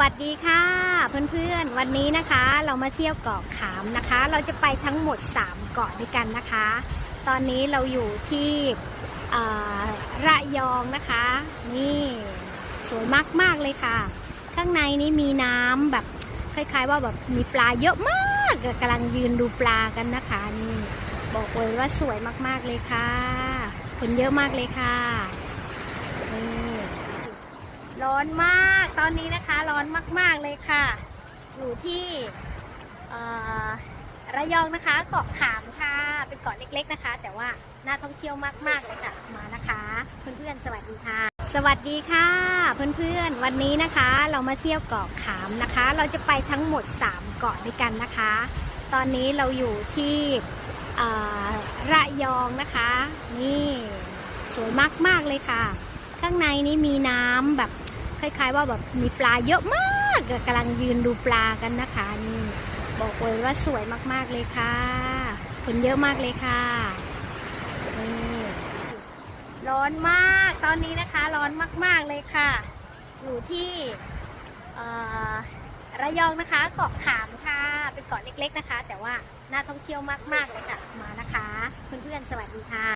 วัสดีค่ะเพื่อนๆ วันนี้นะคะเรามาเที่ยวเกาะขามนะคะ เราจะไปทั้งหมด 3 เกาะด้วยกันนะคะ ตอนนี้เราอยู่ที่ระยองนะคะ นี่สวยมากๆเลยค่ะ ข้างในนี้มีน้ำแบบคล้ายๆ ว่าแบบมีปลาเยอะมากกำลังยืนดูปลากันนะคะนี่บอกเลยว่าสวยมากๆเลยค่ะ คนเยอะมากเลยค่ะ ร้อนมาก ตอนนี้นะคะร้อนมาก ๆเลยค่ะ อยู่ที่ระยองนะคะเกาะขามค่ะ เป็นเกาะเล็ก ๆนะคะ แต่ว่าน่าท่องเที่ยวมากๆเลยค่ะมานะคะ เพื่อนๆสวัสดีค่ะ สวัสดีค่ะ เพื่อนๆวันนี้นะคะ เรามาเที่ยวเกาะขามนะคะ เราจะไปทั้งหมด 3 เกาะด้วยกันนะคะ ตอนนี้เราอยู่ที่ระยองนะคะ นี่สวยมากๆเลยค่ะ ข้างในนี้มีน้ำแบบ คล้าย ๆ ว่าแบบมีปลาเยอะมากกำลังยืนดูปลากันนะคะนี่บอกเลยว่าสวยมากๆเลยค่ะ คนเยอะมากเลยค่ะนี่ร้อนมากตอนนี้นะคะร้อนมากๆเลยค่ะ อยู่ที่ระยองนะคะเกาะขามค่ะ เป็นเกาะเล็กๆนะคะ แต่ว่าน่าท่องเที่ยวมากๆเลยค่ะมานะคะเพื่อนๆสวัสดีค่ะ